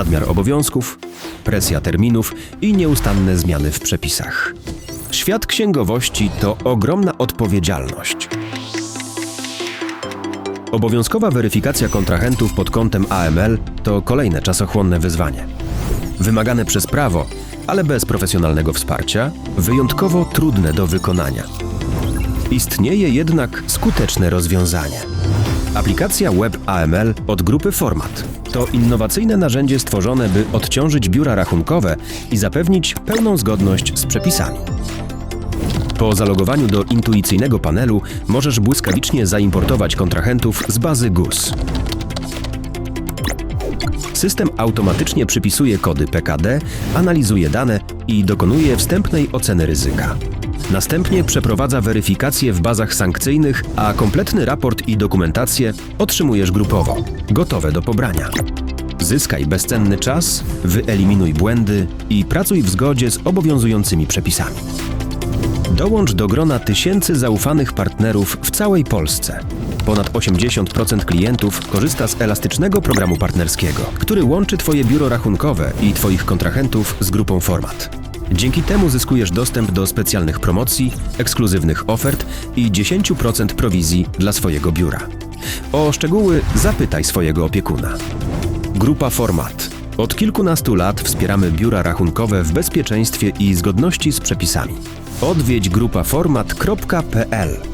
nadmiar obowiązków, presja terminów i nieustanne zmiany w przepisach. Świat księgowości to ogromna odpowiedzialność. Obowiązkowa weryfikacja kontrahentów pod kątem AML to kolejne czasochłonne wyzwanie. Wymagane przez prawo, ale bez profesjonalnego wsparcia, wyjątkowo trudne do wykonania. Istnieje jednak skuteczne rozwiązanie. Aplikacja Web AML od grupy Format to innowacyjne narzędzie stworzone, by odciążyć biura rachunkowe i zapewnić pełną zgodność z przepisami. Po zalogowaniu do intuicyjnego panelu możesz błyskawicznie zaimportować kontrahentów z bazy GUS. System automatycznie przypisuje kody PKD, analizuje dane i dokonuje wstępnej oceny ryzyka. Następnie przeprowadza weryfikację w bazach sankcyjnych, a kompletny raport i dokumentację otrzymujesz grupowo, gotowe do pobrania. Zyskaj bezcenny czas, wyeliminuj błędy i pracuj w zgodzie z obowiązującymi przepisami. Dołącz do grona tysięcy zaufanych partnerów w całej Polsce. Ponad 80% klientów korzysta z elastycznego programu partnerskiego, który łączy Twoje biuro rachunkowe i Twoich kontrahentów z grupą Format. Dzięki temu zyskujesz dostęp do specjalnych promocji, ekskluzywnych ofert i 10% prowizji dla swojego biura. O szczegóły zapytaj swojego opiekuna. Grupa Format. Od kilkunastu lat wspieramy biura rachunkowe w bezpieczeństwie i zgodności z przepisami. Odwiedź grupaformat.pl